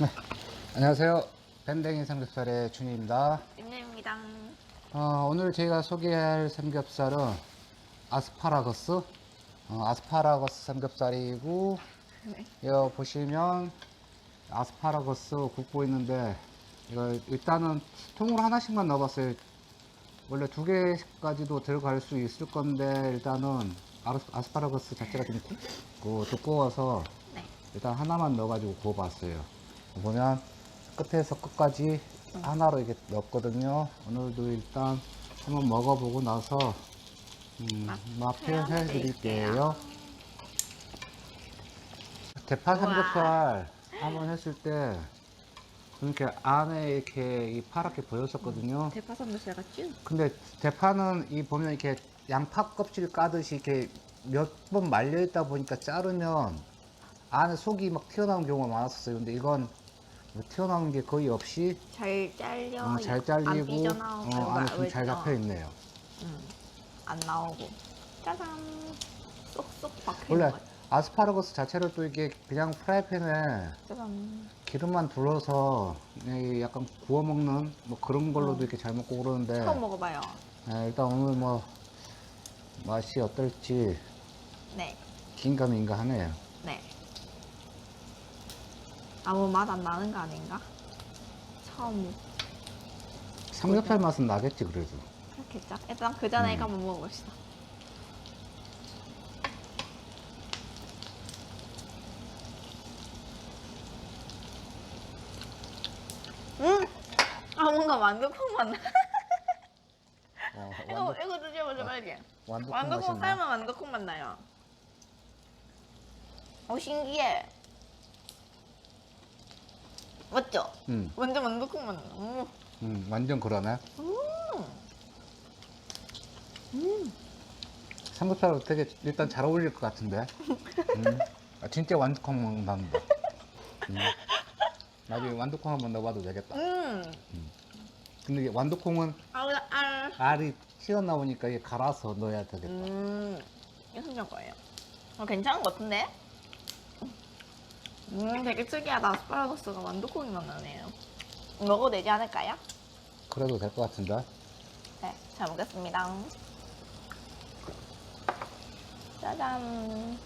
네. 안녕하세요. 밴댕이 삼겹살의 준입니다. 림님입니다. 어, 오늘 제가 소개할 삼겹살은 아스파라거스. 어, 아스파라거스 삼겹살이고, 네. 여기 보시면 아스파라거스 굽고 있는데, 이거 일단은 통으로 하나씩만 넣어봤어요. 원래 두 개까지도 들어갈 수 있을 건데, 일단은 아스, 아스파라거스 자체가 좀 굵고 두꺼워서 네. 일단 하나만 넣어가지고 구워봤어요. 보면 끝에서 끝까지 하나로 이렇게 넣었거든요. 오늘도 일단 한번 먹어보고 나서 음, 맛 표현해 드릴게요. 대파 삼겹살 한번 했을 때 이렇게 안에 이렇게 이 파랗게 보였었거든요. 대파 삼겹살 같죠? 근데 대파는 이 보면 이렇게 양파 껍질 까듯이 이렇게 몇 번 말려 있다 보니까 자르면 안에 속이 막 튀어나오는 경우가 많았었어요. 근데 이건 뭐 튀어나오는 게 거의 없이 잘 잘려. 음, 잘안 잘리고 삐져나오고. 어, 안에 좀잘 어, 잡혀 있네요. 음, 안 나오고. 짜잔. 쏙쏙 박혀 원래 있는 거. 아스파라거스 자체를 또 이게 그냥 프라이팬에 짜잔. 기름만 둘러서 이 약간 구워 먹는 뭐 그런 걸로도 어. 이렇게 잘 먹고 그러는데 처음 먹어봐요. 네, 일단 오늘 뭐 맛이 어떨지 네. 긴가민가 하네요. 네. 아무 맛 안 나는 거 아닌가? 처음 삼겹살 맛은 나겠지 그래도. 그렇겠죠? 일단 그 전에 음. 이거 한번 먹어봅시다. 음! 아 뭔가 만두콩 맛나. 어, 이거 완두, 이거 드셔보세요 빨리. 완두콩 만두콩 맛있나? 삶으면 만두콩 맛 나요. 오 신기해. 맞죠? 음, 완전 나. 음. 음, 완전 그러네. 음. 음. 삼겹살 되게 일단 잘 어울릴 것 같은데. 음. 아, 진짜 완두콩 난다. 음. 나중에 완두콩 한번 넣어봐도 되겠다. 음. 근데 이게 완두콩은 아우 알. 알이 튀어나오니까 이게 갈아서 넣어야 되겠다. 음. 이거 순정 거예요. 어, 괜찮은 것 같은데? 음, 되게 특이하다. 아스파라거스가 만두콩이 맛 나네요. 먹어도 되지 않을까요? 그래도 될 것 같은데. 네, 잘 먹겠습니다. 짜잔.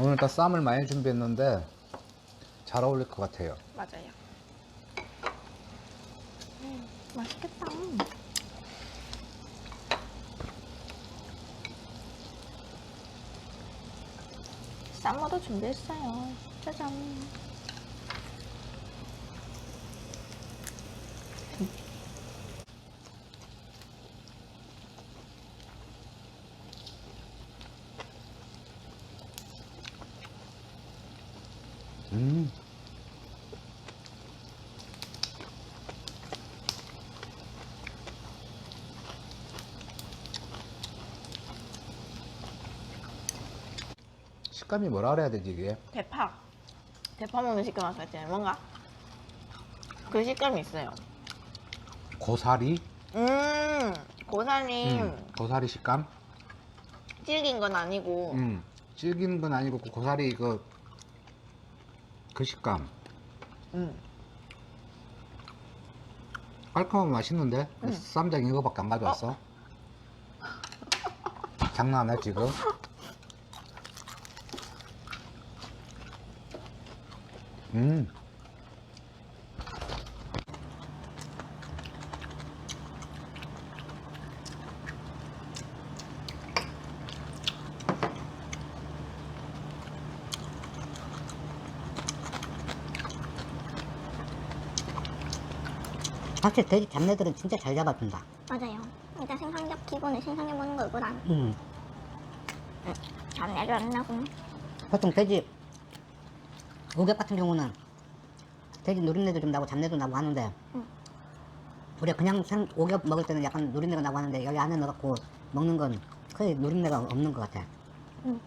오늘 다 쌈을 많이 준비했는데 잘 어울릴 것 같아요. 맞아요. 음, 맛있겠다. 쌈모도 준비했어요. 짜잔. 음. 식감이 뭐라 그래야 되지 이게? 대파. 대파 먹는 식감 맛 같지? 뭔가 그 식감이 있어요. 고사리? 음, 고사리 음, 고사리 식감? 질긴 건 아니고 음, 질긴 건 아니고 그 고사리 이거 그 식감 음. 깔끔하고 맛있는데 음. 쌈장 이거밖에 안 가져왔어 장난해 지금 음 사실 돼지 잡내들은 진짜 잘 잡아준다. 맞아요. 일단 생산력 기본을 생산해 보는 거보단 음. 안 나고 보통 돼지 오겹 같은 경우는 돼지 누린내도 좀 나고 잡내도 나고 하는데 음. 우리가 그냥 생 오겹 먹을 때는 약간 누린내가 나고 하는데 여기 안에 넣어갖고 먹는 건 거의 누린내가 없는 것 같아. 음.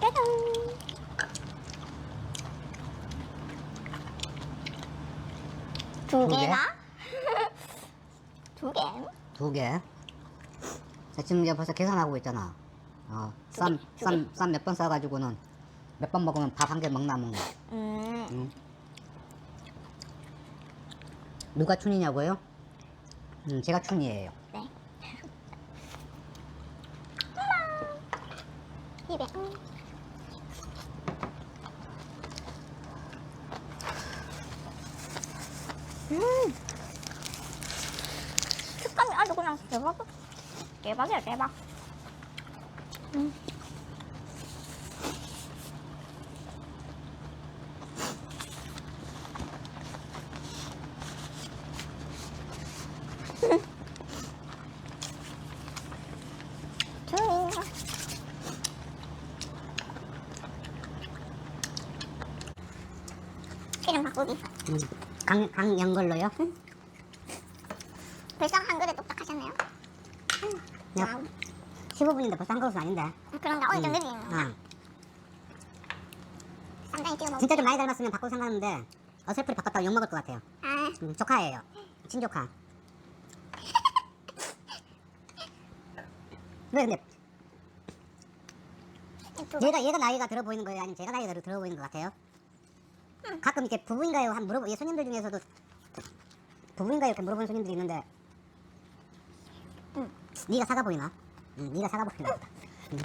짜잔. 두두 개? 두 개? 두 개. 지금 이제 벌써 계산하고 있잖아. 어, 쌈, 쌈, 쌈 몇 번 싸가지고는 몇 번 먹으면 밥 한 개 먹나 먹나. 음. 누가 춘이냐고요? 음, 제가 춘이에요. 네. 입에. 음. 음. 식감이 아주 그냥 대박. 대박이야 대박. 음. 이름 바꾸기. 음, 강, 강연걸로요? 벌써 한 그릇 똑딱하셨네요. 야. 와우. 15분인데 벌써 한 그릇은 아닌데. 그런가? 오늘 좀 음, 느리네요. 어. 쌈장에 찍어 먹 진짜 좀 많이 닮았으면 바꿔 생각하는데 어설프게 바꿨다고 욕 먹을 것 같아요. 아, 음, 조카예요. 친조카. 왜 근데 두 얘가 얘가 나이가 들어 보이는 거예요? 아니면 제가 나이가 들어, 보이는 것 같아요? 가끔 이렇게 부부인가요? 한 물어보 이 손님들 중에서도 부부인가요? 이렇게 물어보는 손님들이 있는데 응. 네가 사가 보이나? 응, 네가 사가 보이나 보다. 응,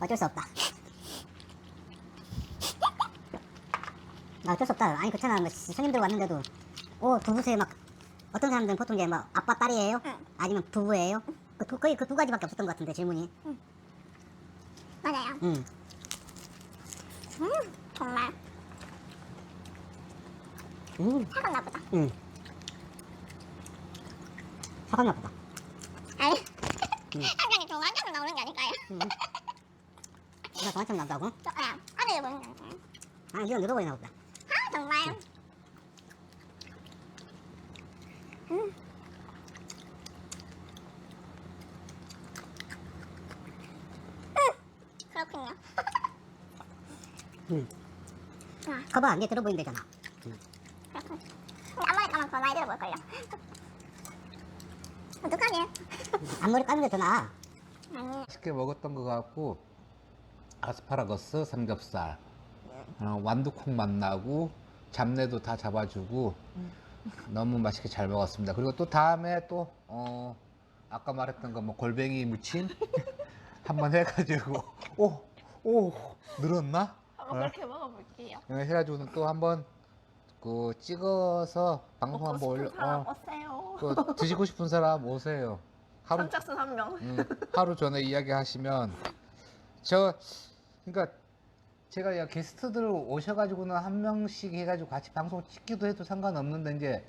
어쩔 수 없다. 나 어쩔 수 없다. 아니 그렇잖아. 뭐 손님들 왔는데도 오 부부세요 막 어떤 사람들은 보통 이제 뭐 아빠 딸이에요? 응. 아니면 부부예요? 그, 두- 거의 그 두 가지밖에 없었던 것 같은데 질문이. 맞아요. 응. 음, 정말 음. 사과 나보다. 응. 사과 나보다. 아니, 음. 한강이 동안처럼 나오는 게 아닐까요? 응. 내가 동안처럼 나온다고? 저, 아, 아들이 보는 게 아닐까요? 아, 이건 늙어 보이나 보다. 아, 정말. 음. 음, 그렇군요. 응. 아, 거봐, 얘 들어 보인대잖아. 그렇군. 근데 앞머리 감으면 더 많이 들어볼걸요. 어떡하니? 앞머리 까는 게 더 나아. 아니, 맛있게 먹었던 것 같고 아스파라거스 삼겹살 어, 완두콩 맛 나고 잡내도 다 잡아주고 너무 맛있게 잘 먹었습니다. 그리고 또 다음에 또 어, 아까 말했던 거 뭐 골뱅이 무침 한번 해가지고 오오 늘었나? 한번 어? 그렇게 먹어볼게요. 어, 해가지고는 또 한번 그 찍어서 방송 먹고 한번 싶은 올려 사람 어, 오세요. 그 드시고 싶은 사람 오세요. 하루 선착순 한 명. 음, 하루 전에 이야기하시면 저 그러니까 제가 야 게스트들 오셔가지고는 한 명씩 해가지고 같이 방송 찍기도 해도 상관없는데 이제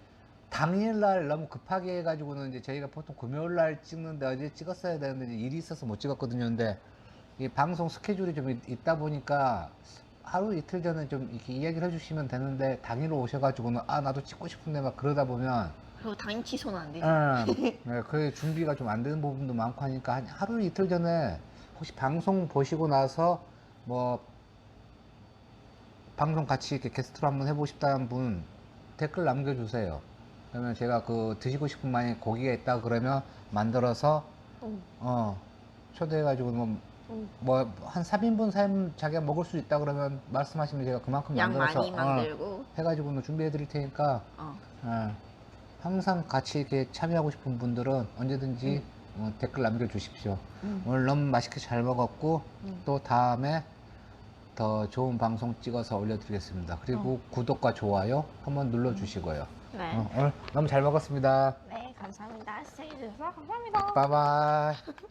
당일날 너무 급하게 해가지고는 이제 저희가 보통 금요일날 찍는데 어제 찍었어야 되는데 이제 일이 있어서 못 찍었거든요. 근데 이 방송 스케줄이 좀 있- 있다 보니까 하루 이틀 전에 좀 이렇게 이야기를 해주시면 되는데 당일 오셔가지고는 아 나도 찍고 싶은데 막 그러다 보면 그리고 당일 취소는 안 되죠. 응. 네, 그 준비가 좀 안 되는 부분도 많고 하니까 한 하루 이틀 전에 혹시 방송 보시고 나서 뭐 방송 같이 이렇게 게스트로 한번 해보고 싶다는 분 댓글 남겨주세요. 그러면 제가 그 드시고 싶은 만약 고기가 있다 그러면 만들어서 응. 어 초대해가지고 뭐 응. 뭐 한 3인분 4인 자기가 먹을 수 있다 그러면 말씀하시면 제가 그만큼 양 만들어서 많이 어, 만들고. 해가지고 준비해 드릴 테니까 어. 예. 항상 같이 이렇게 참여하고 싶은 분들은 언제든지 어, 댓글 남겨주십시오. 음. 오늘 너무 맛있게 잘 먹었고 음. 또 다음에 더 좋은 방송 찍어서 올려드리겠습니다. 그리고 구독과 좋아요 한번 눌러주시고요. 네. 어, 오늘 너무 잘 먹었습니다. 네, 감사합니다. 시청해주셔서 감사합니다. 빠바이.